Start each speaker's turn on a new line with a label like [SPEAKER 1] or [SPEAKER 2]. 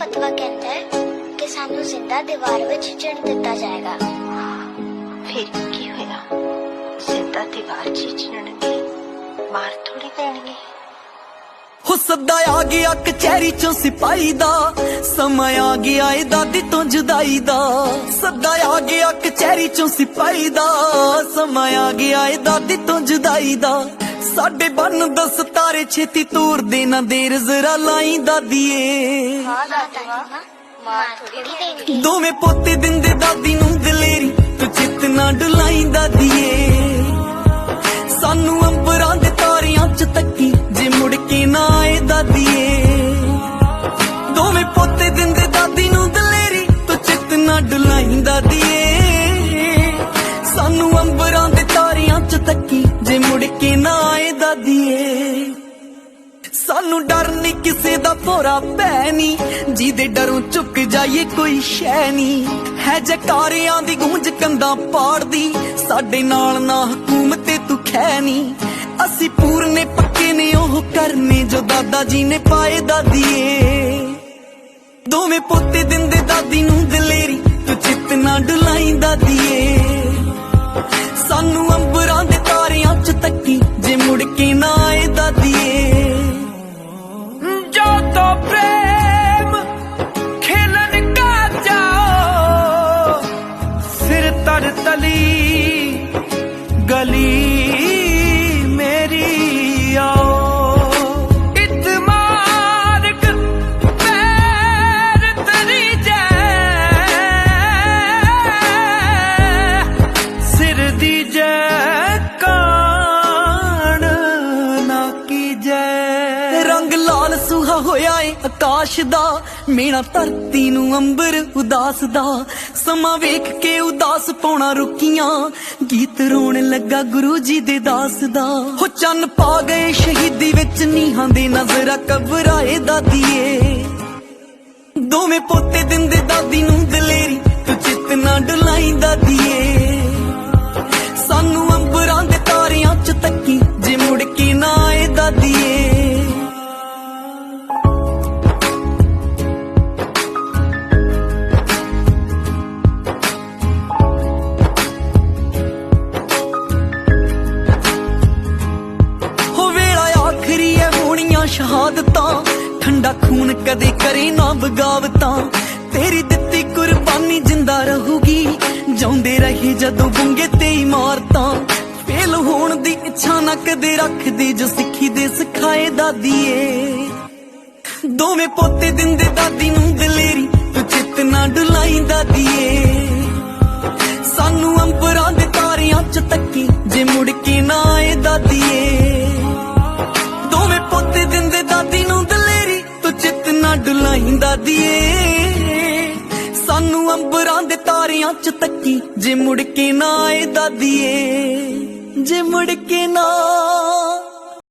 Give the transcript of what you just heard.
[SPEAKER 1] ਫਤਵਾ ਕਹਿੰਦਾ ਹੈ ਕਿ ਸਾਨੂੰ ਜ਼ਿੰਦਾ ਦੀਵਾਰ ਵਿੱਚ ਚਿਣ ਦਿੱਤਾ ਜਾਏਗਾ।
[SPEAKER 2] ਫਿਰ ਕੀ ਹੋਇਆ? ਜ਼ਿੰਦਾ ਦੀਵਾਰ 'ਚ ਚਿਣਨਗੇ ਮਾਰ ਥੋੜੀ ਦੇਣਗੇ
[SPEAKER 3] ਸੱਦਾ ਆ ਗਿਆ ਕਚਹਿਰੀ ਚੋਂ ਸਿਪਾਹੀ ਦਾ। ਸਮਾਂ ਆ ਗਿਆ ਏ ਦਾਦੀ ਤੋਂ ਜੁਦਾਈ ਦਾ। ਸੱਦਾ ਆ ਗਿਆ ਕਚਹਿਰੀ ਚੋਂ ਸਿਪਾਹੀ ਦਾ। ਸਮਾਂ ਆ ਗਿਆ ਏ ਦਾਦੀ ਤੋਂ ਜੁਦਾਈ ਦਾ। ਸਾਡੇ ਬੰਨ ਦਸ ਤਾਰੇ ਛੇਤੀ ਤੂਰ ਦੇ ਨਾ ਦੇਰ ਜ਼ਰਾ ਲਾਈ ਦਾਦੀਏ ਦੋਵੇਂ ਪੋਤੇ ਦਿੰਦੇ ਦਾਦੀ ਨੂੰ ਦਲੇਰੀ, ਤੂੰ ਚਿੱਤ ਨਾ ਡੁਲਾਈ ਦਾਦੀਏ ਸਾਨੂੰ ਦਾਦੀਏ ਸਾਨੂੰ ਅੰਬਰਾਂ ਦੇ ਤਾਰਿਆਂ ਚ ਤੱਕੀ, ਜੇ ਮੁੜ ਕੇ ਨਾ ਆਏ ਦਾਦੀਏ। ਸਾਨੂੰ ਡਰ ਨਹੀਂ ਕਿਸੇ ਦਾ ਭੋਰਾ ਪੈ ਨਹੀਂ ਜਿਹਦੇ ਡਰੋਂ ਚੁੱਕ ਜਾਈਏ ਕੋਈ ਸ਼ੈ ਨਹੀਂ ਹੈ ਜਕਾਰਿਆਂ ਦੀ ਗੂੰਜ ਕੰਦਾਂ ਪਾੜਦੀ, ਸਾਡੇ ਨਾਲ ਨਾ ਹਕੂਮਤੇ ਤੂੰ ਖੈ ਨਹੀਂ ਅਸੀਂ ਪੂਰਨੇ ਪੱਕੇ ਨੇ, ਉਹ ਕਰਨੇ ਜੋ ਦਾਦਾ ਜੀ ਨੇ ਪਾਏ ਦਾਦੀਏ। ਦੋਵੇਂ ਪੋਤੇ ਦਿੰਦੇ ਦਾਦੀ ਨੂੰ ਦਲੇਰੀ ਚਿੱਤ ਨਾ ਡੁਲਾਈ ਆਕਾਸ਼ ਦਾ ਮੇਣਾ ਧਰਤੀ ਨੂੰ ਅੰਬਰ ਉਦਾਸ ਦਾ। ਸਮਾਂ ਵੇਖ ਕੇ ਉਦਾਸ ਪਾਉਣਾ ਰੁਕੀਆਂ, ਗੀਤ ਰੋਣ ਲੱਗਾ ਗੁਰੂ ਜੀ ਦੇ ਦਾਸ ਦਾ। ਹੋ ਚੰਨ ਪਾ ਗਏ ਸ਼ਹੀਦੀ ਵਿੱਚ ਨੀਹਾਂ ਦੇ ਨਜ਼ਰਾ ਕਬਰਾਏ ਦਾਦੀਏ। ਦੋਵੇਂ ਪੋਤੇ ਦਿੰਦੇ ਦਾਦੀ ਨੂੰ ਦਲੇਰੀ, ਤੂੰ ਚਿੱਤ ਨਾ ਡੁਲਾਈ ਸ਼ਹਾਦਤਾਂ ਠੰਡਾ ਖੂਨ ਕਦੇ ਕਰੇ ਨਾ ਬਗਾਵਤਾਂ ਤੇਰੀ ਦਿੱਤੀ ਕੁਰਬਾਨੀ ਜਿੰਦਾ ਰਹੂਗੀ, ਜਾਉਂਦੇ ਰਹੇ ਜਦੋਂ ਗੁੰਗੇ ਤੇ ਇਮਾਰਤਾਂ ਫੇਲ ਹੋਣ ਦੀ ਇੱਛਾ ਨਾ ਕਦੇ ਰੱਖਦੇ, ਜੋ ਸਿੱਖੀ ਦੇ ਸਿਖਾਏ ਦਾਦੀਏ। ਦੋਵੇਂ ਪੋਤੇ ਦਿੰਦੇ ਦਾਦੀ ਨੂੰ ਦਲੇਰੀ, ਤੂੰ ਚਿੱਤ ਨਾ ਡੁਲਾਈ ਦਾਦੀਏ। ਸਾਨੂੰ ਅੰਬਰਾਂ ਦੇ ਤਾਰਿਆਂ ਚ ਤੱਕੀ, ਜੇ ਮੁੜ ਕੇ ਨਾ ਆਏ ਦਾਦੀਏ। ਦੋਵੇਂ ਪੋਤੇ ਦਿੰਦੇ ਦਾਦੀ ਨੂੰ ਦਲੇਰੀ, ਤੂੰ ਚਿੱਤ ਨਾ ਡੁਲਾਈ ਦਾਦੀਏ। ਸਾਨੂੰ ਅੰਬਰਾਂ ਦੇ ਤਾਰਿਆਂ ਚ ਤੱਕੀ, ਜੇ ਮੁੜ ਕੇ ਨਾ ਆਏ ਦਾਦੀਏ। ਜੇ ਮੁੜ ਕੇ ਨਾ